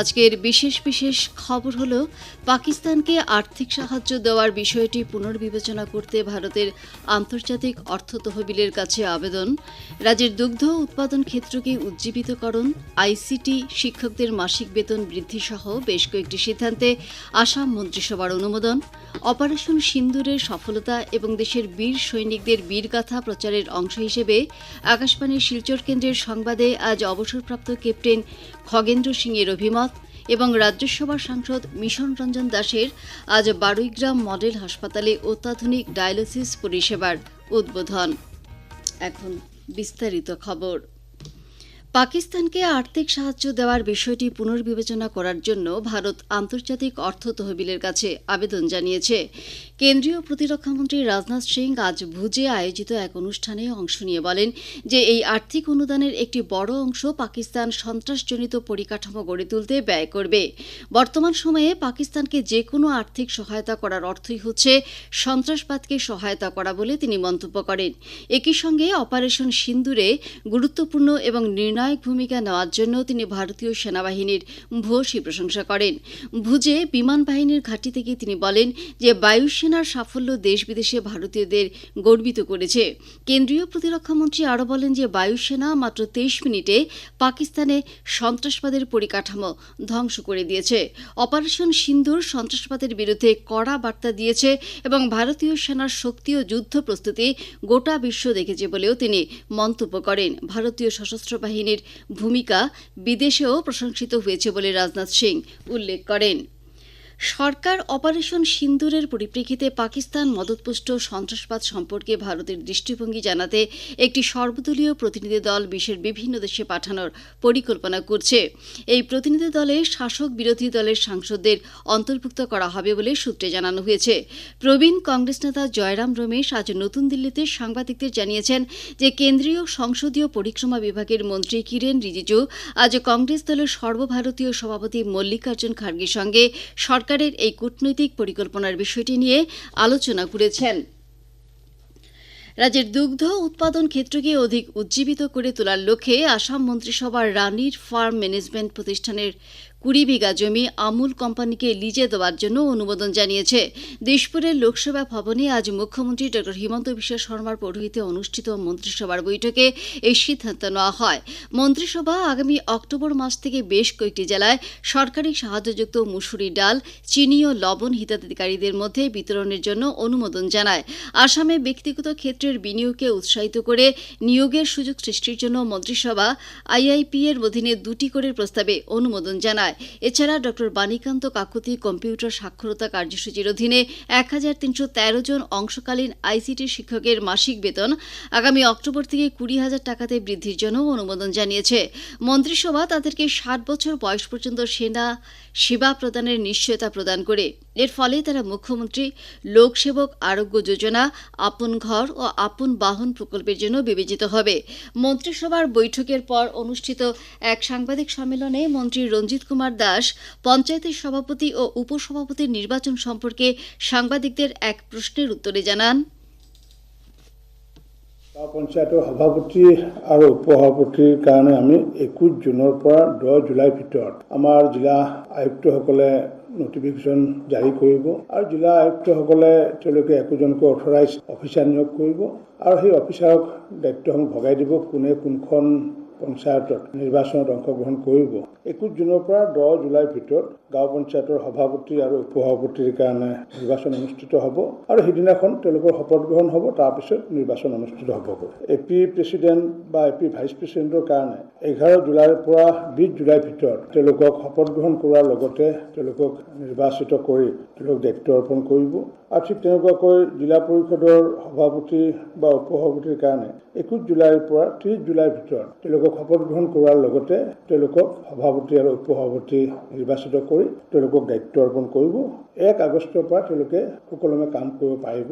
আজকের বিশেষ বিশেষ খবর হলো, পাকিস্তানকে আর্থিক সাহায্য দেওয়ার বিষয়টি পুনর্বিবেচনা করতে ভারতের আন্তর্জাতিক অর্থ তহবিলের কাছে আবেদন। রাজ্যের দুগ্ধ উৎপাদন ক্ষেত্রকে উজ্জীবিতকরণ, আইসিটি শিক্ষকদের মাসিক বেতন বৃদ্ধি সহ বেশ কয়েকটি সিদ্ধান্তে আসাম মন্ত্রিসভার অনুমোদন। অপারেশন সিন্দুরের সফলতা এবং দেশের বীর সৈনিকদের বীরগাথা প্রচারের অংশ হিসেবে আকাশবাণীর শিলচর কেন্দ্রের সংবাদে আজ অবসরপ্রাপ্ত ক্যাপ্টেন খগেন্দ্র সিংয়ের অভিমত। এবং রাজ্যসভার সাংসদ মিশন রঞ্জন দাসের আজ বারুইগ্রাম মডেল হাসপাতালে অত্যাধুনিক ডায়ালিসিস পরিষেবার উদ্বোধন। এখন বিস্তারিত খবর। পাকিস্তানকে আর্থিক সাহায্য দেওয়ার বিষয়টি পুনর্বিবেচনা করার জন্য ভারত আন্তর্জাতিক অর্থ তহবিলের কাছে আবেদন জানিয়েছে। কেন্দ্রীয় প্রতিরক্ষামন্ত্রী রাজনাথ সিং আজ ভুজে আয়োজিত এক অনুষ্ঠানে অংশ নিয়ে বলেন যে, এই আর্থিক অনুদানের একটি বড় অংশ পাকিস্তান সন্ত্রাসজনিত পরিকাঠামো গড়ে তুলতে ব্যয় করবে। বর্তমান সময়ে পাকিস্তানকে যে কোনো আর্থিক সহায়তা করার অর্থই হচ্ছে সন্ত্রাসবাদকে সহায়তা করা বলে তিনি মন্তব্য করেন। একই সঙ্গে অপারেশন সিন্দুরে গুরুত্বপূর্ণ এবং নির্ণায়ক ভূমিকা নেওয়ার জন্য তিনি ভারতীয় সেনাবাহিনীর ভূয়সী প্রশংসা করেন। ভুজে বিমান বাহিনীর ঘাঁটি থেকে তিনি বলেন যে, বায়ুসেনার সাফল্য দেশ বিদেশে ভারতীয়দের গর্বিত করেছে। কেন্দ্রীয় প্রতিরক্ষামন্ত্রী আরও বলেন যে, বায়ুসেনা মাত্র তেইশ মিনিটে পাকিস্তানে সন্ত্রাসবাদের পরিকাঠামো ধ্বংস করে দিয়েছে। অপারেশন সিন্দুর সন্ত্রাসবাদের বিরুদ্ধে কড়া বার্তা দিয়েছে এবং ভারতীয় সেনার শক্তি ও যুদ্ধ প্রস্তুতি গোটা বিশ্ব দেখেছে বলেও তিনি মন্তব্য করেন। ভারতীয় সশস্ত্র বাহিনীর ভূমিকা বিদেশেও প্রশংসিত হয়েছে বলে রাজনাথ সিং উল্লেখ করেন। সরকার অপারেশন সিন্দুরের পরিপ্রেক্ষিতে পাকিস্তান মদতপুষ্ট সন্ত্রাসবাদ সম্পর্কে ভারতের দৃষ্টিভঙ্গি জানাতে একটি সর্বদলীয় প্রতিনিধি দল বিশ্বের বিভিন্ন দেশে পাঠানোর পরিকল্পনা করছে। এই প্রতিনিধি দলে শাসক বিরোধী দলের সাংসদদের অন্তর্ভুক্ত করা হবে বলে সূত্রে জানানো হয়েছে। প্রবীণ কংগ্রেস নেতা জয়রাম রমেশ আজ নতুন দিল্লিতে সাংবাদিকদের জানিয়েছেন যে কেন্দ্রীয় সংসদীয় পরিক্রমা বিভাগের মন্ত্রী কিরেন রিজিজু আজ কংগ্রেস দলের সর্বভারতীয় সভাপতি মল্লিকার্জুন খার্গের সঙ্গে সরকারের এই কূটনৈতিক পরিকল্পনার বিষয়টি নিয়ে আলোচনা করেছেন। রাজ্যের দুগ্ধ উৎপাদন ক্ষেত্রকে অধিক উজ্জীবিত করে তোলার লক্ষ্যে আসাম মন্ত্রিসভার রানীর ফার্ম ম্যানেজমেন্ট প্রতিষ্ঠানের কুড়ি বিঘা জমি আমুল কোম্পানিকে লিজে দেওয়ার জন্য অনুমোদন জানিয়েছে। দেশপুরের লোকসভা ভবনে আজ মুখ্যমন্ত্রী ড হিমন্ত বিশ্ব শর্মার পৌরোহিত্যে অনুষ্ঠিত মন্ত্রিসভার বৈঠকে এই সিদ্ধান্ত নেওয়া হয়। মন্ত্রিসভা আগামী অক্টোবর মাস থেকে বেশ কয়েকটি জেলায় সরকারি সাহায্যযুক্ত মুসুরি ডাল, চিনি ও লবণ হিতাধিকারীদের মধ্যে বিতরণের জন্য অনুমোদন জানায়। আসামে ব্যক্তিগত ক্ষেত্রের বিনিয়োগকে উৎসাহিত করে নিয়োগের সুযোগ সৃষ্টির জন্য মন্ত্রিসভা আইআইপি এর অধীনে দুটি করে প্রস্তাবে অনুমোদন জানায়। এছাড়া ড বাণীকান্ত কাকুতি কম্পিউটার সাক্ষরতা কার্যসূচির অধীনে এক হাজার তিনশো তেরো জন অংশকালীন আইসিটি শিক্ষকের মাসিক বেতন আগামী অক্টোবর থেকে কুড়ি হাজার টাকাতে বৃদ্ধির জন্য অনুমোদন জানিয়েছে। মন্ত্রিসভা তাদেরকে ষাট বছর বয়স পর্যন্ত সেনা সেবা প্রদানের নিশ্চয়তা প্রদান করে। এর ফলে তারা মুখ্যমন্ত্রী, লোকসেবক আরোগ্য যোজনা, আপন ঘর ও আপন বাহন প্রকল্পের জন্য বিবেচিত হবে। মন্ত্রিসভার বৈঠকের পর অনুষ্ঠিত এক সাংবাদিক সম্মেলনে মন্ত্রী রঞ্জিত কুমার দাস, পঞ্চায়েতের সভাপতি ও উপসভাপতির নির্বাচন সম্পর্কে সাংবাদিকদের এক প্ৰশ্নের উত্তরে জানান। পঞ্চায়তৰ সভাপতি আৰু উপসভাপতিৰ কাৰণে আমি একৈছ জুনৰ পৰা দহ জুলাইৰ ভিতৰত আমাৰ জিলা আয়ুক্তসকলে নটিফিকেশ্যন জাৰি কৰিব আৰু জিলা আয়ুক্তসকলে তেওঁলোকে একোজনকৈ অথৰাইজ অফিচাৰ নিয়োগ কৰিব আৰু সেই অফিচাৰক দায়িত্বসমূহ ভগাই দিব কোনে কোনখন পঞ্চায়তত নিৰ্বাচনত অংশগ্ৰহণ কৰিব। একৈছ জুনৰ পৰা দহ জুলাইৰ ভিতৰত গাঁও পঞ্চায়তৰ সভাপতি আৰু উপসভাপতিৰ কাৰণে নিৰ্বাচন অনুষ্ঠিত হ'ব আৰু সিদিনাখন তেওঁলোকৰ শপত গ্ৰহণ হ'ব তাৰপিছত নিৰ্বাচন অনুষ্ঠিত হ'ব। এ পি প্ৰেচিডেণ্ট বা এ পি ভাইচ প্ৰেচিডেণ্টৰ কাৰণে এঘাৰ জুলাইৰ পৰা বিছ জুলাইৰ ভিতৰত তেওঁলোকক শপত গ্ৰহণ কৰাৰ লগতে তেওঁলোকক নিৰ্বাচিত কৰি তেওঁলোকক দায়িত্ব অৰ্পণ কৰিব। আৰু ঠিক তেনেকুৱাকৈ জিলা পৰিষদৰ সভাপতি বা উপসভাপতিৰ কাৰণে একৈছ জুলাইৰ পৰা ত্ৰিছ জুলাইৰ ভিতৰত তেওঁলোকক শপত গ্ৰহণ কৰাৰ লগতে তেওঁলোকক সভাপতি আৰু উপসভাপতি নিৰ্বাচিত কৰি তেওঁলোকক দায়িত্ব অৰ্পণ কৰিব। এক আগষ্টৰ পৰা তেওঁলোকে সুকলমে কাম কৰিব পাৰিব।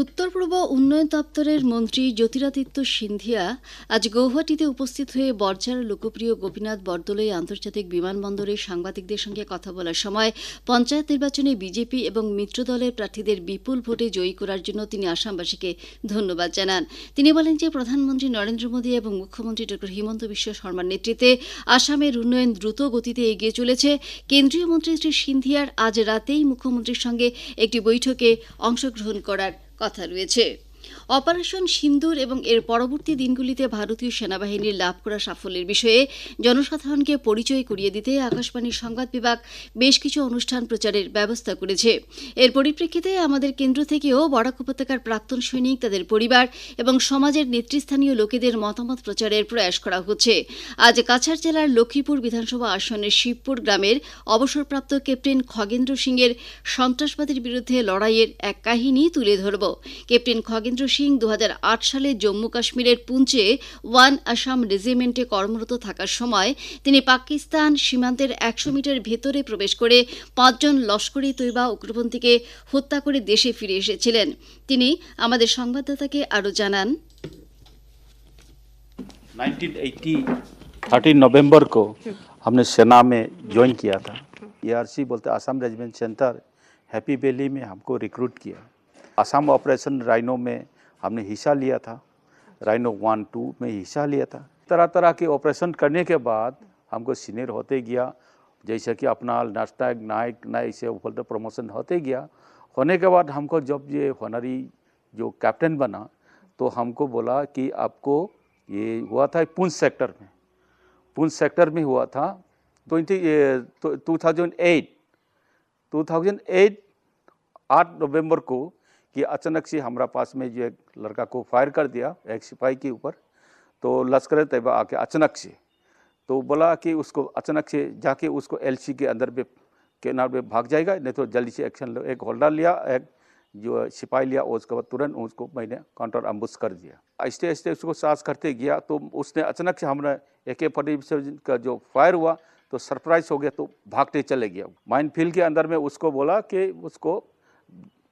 উত্তর পূর্ব উন্নয়ন দপ্তরের মন্ত্রী জ্যোতিরাদিত্য সিন্ধিয়া আজ গৌহাটিতে উপস্থিত হয়ে বর্জার লোকপ্রিয় গোপীনাথ বরদলৈ আন্তর্জাতিক বিমানবন্দরে সাংবাদিকদের সঙ্গে কথা বলার সময় পঞ্চায়েত নির্বাচনে বিজেপি এবং মিত্র দলের প্রার্থীদের বিপুল ভোটে জয়ী করার জন্য তিনি আসামবাসীকে ধন্যবাদ জানান। তিনি বলেন যে, প্রধানমন্ত্রী নরেন্দ্র মোদী এবং মুখ্যমন্ত্রী ডক্টর হিমন্ত বিশ্ব শর্মার নেতৃত্বে আসামের উন্নয়ন দ্রুত গতিতে এগিয়ে চলেছে। কেন্দ্রীয় মন্ত্রী শ্রী সিন্ধিয়ার আজ রাতেই মুখ্যমন্ত্রীর সঙ্গে একটি বৈঠকে অংশগ্রহণ করার কথা রয়েছে অপারেশন সিন্দুর এবং এর পরবর্তী দিনগুলিতে ভারতীয় সেনাবাহিনীর লাভ করা সাফল্যের বিষয়ে জনসাধারণকে পরিচয় করিয়ে দিতে আকাশবাণীর সংবাদ বিভাগ বেশ কিছু অনুষ্ঠান প্রচারের ব্যবস্থা করেছে। এর পরিপ্রেক্ষিতে আমাদের কেন্দ্র থেকেও বরাক উপত্যকার প্রাক্তন সৈনিক, তাদের পরিবার এবং সমাজের নেতৃস্থানীয় লোকেদের মতামত প্রচারের প্রয়াস করা হচ্ছে। আজ কাছাড় জেলার লক্ষ্মীপুর বিধানসভা আসনের শিবপুর গ্রামের অবসরপ্রাপ্ত ক্যাপ্টেন খগেন্দ্র সিংয়ের সন্ত্রাসবাদের বিরুদ্ধে লড়াইয়ের এক কাহিনী তুলে ধরব। ক্যাপ্টেন খগেন্দ্র সিং দু সালে জম্মু কাশ্মীরের পুঞ্চে ওয়ান আসাম রেজিমেন্টে কর্মরত থাকার সময় তিনি পাকিস্তান সীমান্তের একশো মিটার ভেতরে প্রবেশ করে পাঁচজন লস্করি তৈবা উগ্রপন্থীকে হত্যা করে দেশে ফিরে এসেছিলেন তিনি আমাদের সংবাদদাতাকে আরও জানান 1980 13 नवंबर को हमने सेना में ज्वाइन किया था ईआरसी बोलते Assam Regiment Centre Happy Valley में हमको रिक्रूट किया आसाम ऑपरेशन राइनो में हमने हिस्सा लिया था। राइनो वन टू में हिस्सा लिया था। तरह तरह के ऑपरेशन करने के बाद हमको सीनियर होते गया। जैसे कि अपना नास्टैग नायक नायक से बोलते प्रमोशन होते गया। होने के बाद हमको जब ये होनरी जो कैप्टन बना तो हमको बोला कि आपको ये हुआ था पुंछ सेक्टर में। पुंछ सेक्टर में हुआ था। Twenty two thousand eight two thousand eight आठ नवंबर को कि अचानक से हमारा पास में जो एक लड़का को फायर कर दिया, एक सिपाही के ऊपर तो लश्कर तैयबा आके अचानक से तो बोला कि उसको अचानक से जाके उसको एलसी के अंदर पे के नाम पे भाग जाएगा, नहीं तो जल्दी से एक्शन लो, एक होल्डर लिया, एक जो सिपाही लिया उसके बाद तुरंत उसको मैंने काउंटर अम्बुस कर दिया। आहिस्ते आहिस्ते उसको सांस करते गया तो उसने अचानक से हमारा ए के का जो फायर हुआ तो सरप्राइज़ हो गया तो भागते चले गया। माइन फ़ील्ड के अंदर में उसको बोला कि उसको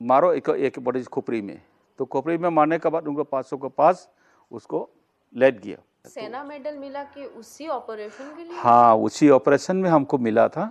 मारो एक एक बड़ी खोपड़ी में। तो खोपड़ी में मारने के बाद उनको पाँच सौ के पास उसको लेट गया। सेना मेडल मिला कि उसी ऑपरेशन के लिए? हाँ उसी ऑपरेशन में हमको मिला था।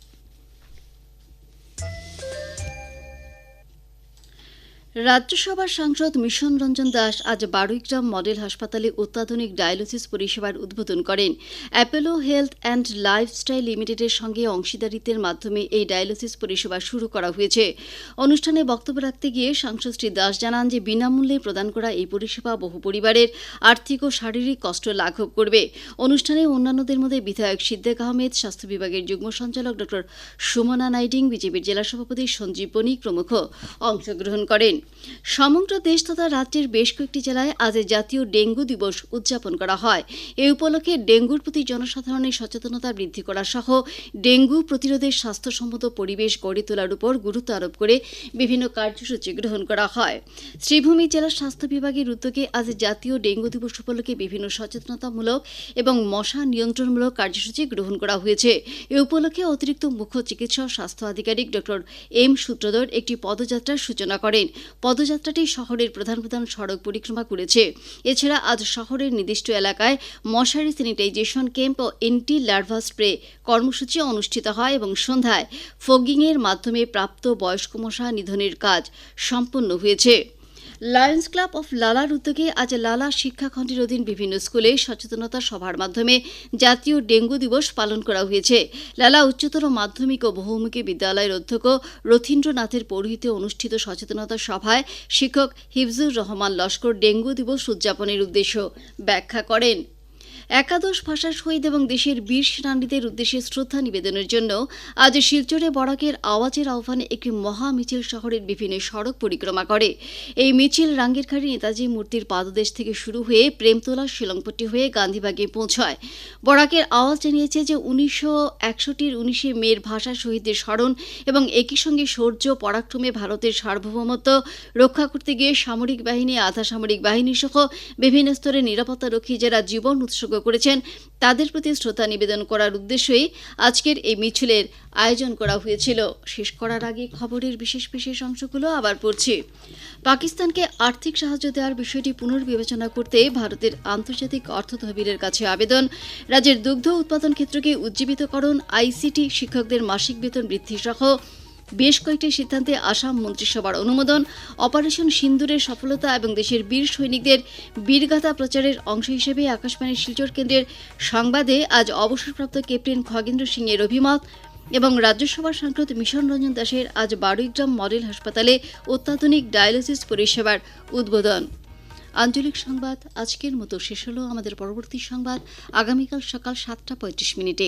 রাজ্যসভার সাংসদ মিশন রঞ্জন দাস আজ বারুইগ্রাম মডেল হাসপাতালে অত্যাধুনিক ডায়ালিসিস পরিষেবার উদ্বোধন করেন। অ্যাপোলো হেলথ অ্যান্ড লাইফস্টাইল লিমিটেডের সঙ্গে অংশীদারিত্বের মাধ্যমে এই ডায়ালিসিস পরিষেবা শুরু করা হয়েছে। অনুষ্ঠানে বক্তব্য রাখতে গিয়ে সাংসদ শ্রী দাস জানান যে, বিনামূল্যে প্রদান করা এই পরিষেবা বহু পরিবারের আর্থিক ও শারীরিক কষ্ট লাঘব করবে। অনুষ্ঠানে অন্যান্যদের মধ্যে বিধায়ক সিদ্দেক আহমেদ, স্বাস্থ্য বিভাগের যুগ্ম সঞ্চালক ড সুমনা নাইডিং, বিজেপির জেলা সভাপতি সঞ্জীব বণিক প্রমুখ অংশগ্রহণ করেন। সমগ্র দেশ তথা রাজ্যের বেশ কয়েকটি জেলায় আজ জাতীয় ডেঙ্গু দিবস উদযাপন করা হয়। এই উপলক্ষে ডেঙ্গুর প্রতি জনসাধারণের সচেতনতা বৃদ্ধি করা সহ ডেঙ্গু প্রতিরোধের স্বাস্থ্যসম্মত পরিবেশ গড়ে তোলার উপর গুরুত্ব আরোপ করে বিভিন্ন কার্যসূচি গ্রহণ করা হয়। শ্রীভূমি জেলা স্বাস্থ্য বিভাগের উদ্যোগে আজ জাতীয় ডেঙ্গু দিবস উপলক্ষে বিভিন্ন সচেতনতামূলক এবং মশা নিয়ন্ত্রণমূলক কার্যসূচি গ্রহণ করা হয়েছে। এ উপলক্ষে অতিরিক্ত মুখ্য চিকিৎসক, স্বাস্থ্য আধিকারিক ড এম সূত্রধর একটি পদযাত্রার সূচনা করেন। পদযাত্রাটি শহরের প্রধান প্রধান সড়ক পরিক্রমা করেছে। এছাড়া আজ শহরের নির্দিষ্ট এলাকায় মশারি স্যানিটাইজেশন ক্যাম্প ও এন্টি লার্ভা স্প্রে কর্মসূচি অনুষ্ঠিত হয় এবং সন্ধ্যায় ফগিংয়ের মাধ্যমে প্রাপ্ত বয়স্ক মশা নিধনের কাজ সম্পন্ন হয়েছে। লায়ন্স ক্লাব অফ লালার উদ্যোগে আজ লালা শিক্ষাখণ্ডের অধীন বিভিন্ন স্কুলে সচেতনতা সভার মাধ্যমে জাতীয় ডেঙ্গু দিবস পালন করা হয়েছে। লালা উচ্চতর মাধ্যমিক ও বহুমুখী বিদ্যালয়ের অধ্যক্ষ রথীন্দ্রনাথের পৌরোহিতে অনুষ্ঠিত সচেতনতা সভায় শিক্ষক হিফজুর রহমান লস্কর ডেঙ্গু দিবস উদযাপনের উদ্দেশ্য ব্যাখ্যা করেন। একাদশ ভাষা শহীদ এবং দেশের বীর সেনানীদের উদ্দেশ্যে শ্রদ্ধা নিবেদনের জন্য আজ শিলচরে বরাকের আওয়াজের আহ্বানে একটি মহা মিছিল শহরের বিভিন্ন সড়ক পরিক্রমা করে। এই মিছিল রাঙ্গিরখাড়ি নেতাজি মূর্তির পাদদেশ থেকে শুরু হয়ে প্রেমতোলা শিলংপট্টি হয়ে গান্ধীবাগে পৌঁছায়। বরাকের আওয়াজ জানিয়েছে যে উনিশশো একষট্টির উনিশে মের ভাষা শহীদদের স্মরণ এবং একই সঙ্গে শৌর্য, পরাক্রমে ভারতের সার্বভৌমত্ব রক্ষা করতে গিয়ে সামরিক বাহিনী, আধা সামরিক বাহিনী সহ বিভিন্ন স্তরে নিরাপত্তারক্ষী যারা জীবন উৎসর্গ করেছেন। তাদের প্রতি শ্রদ্ধা নিবেদন করার উদ্দেশ্যেই আজকের এই মিছিলের আয়োজন করা হয়েছিল। শেষ করার আগে খবরের বিশেষ বিশেষ অংশগুলো আবার পড়ছি। পাকিস্তানকে আর্থিক সাহায্য দেওয়ার বিষয়টি পুনর্বিবেচনা করতে ভারতের আন্তর্জাতিক অর্থ তহবিলের কাছে আবেদন। রাজ্যের দুগ্ধ উৎপাদন ক্ষেত্রকে উজ্জীবিতকরণ, আইসিটি শিক্ষকদের মাসিক বেতন বৃদ্ধি সহ বেশ কয়েকটি সিদ্ধান্তে আসাম মন্ত্রিসভার অনুমোদন, অপারেশন সিন্দুরের সফলতা এবং দেশের বীর সৈনিকদের বীরগাথা প্রচারের অংশ হিসেবে আকাশবাণীর শিলচর কেন্দ্রের সংবাদে আজ অবসরপ্রাপ্ত ক্যাপ্টেন খগেন্দ্র সিং এর অভিমত এবং রাজ্যসভার সাংসদ মিশন রঞ্জন দাসের আজ বারুইগ্রাম মডেল হাসপাতালে অত্যাধুনিক ডায়ালিসিস পরিষেবার উদ্বোধন। আঞ্চলিক সংবাদ, আজকের মতো শেষ হলো আমাদের পরবর্তী সংবাদ। আগামীকাল সকাল সাতটা পঁয়ত্রিশ মিনিটে।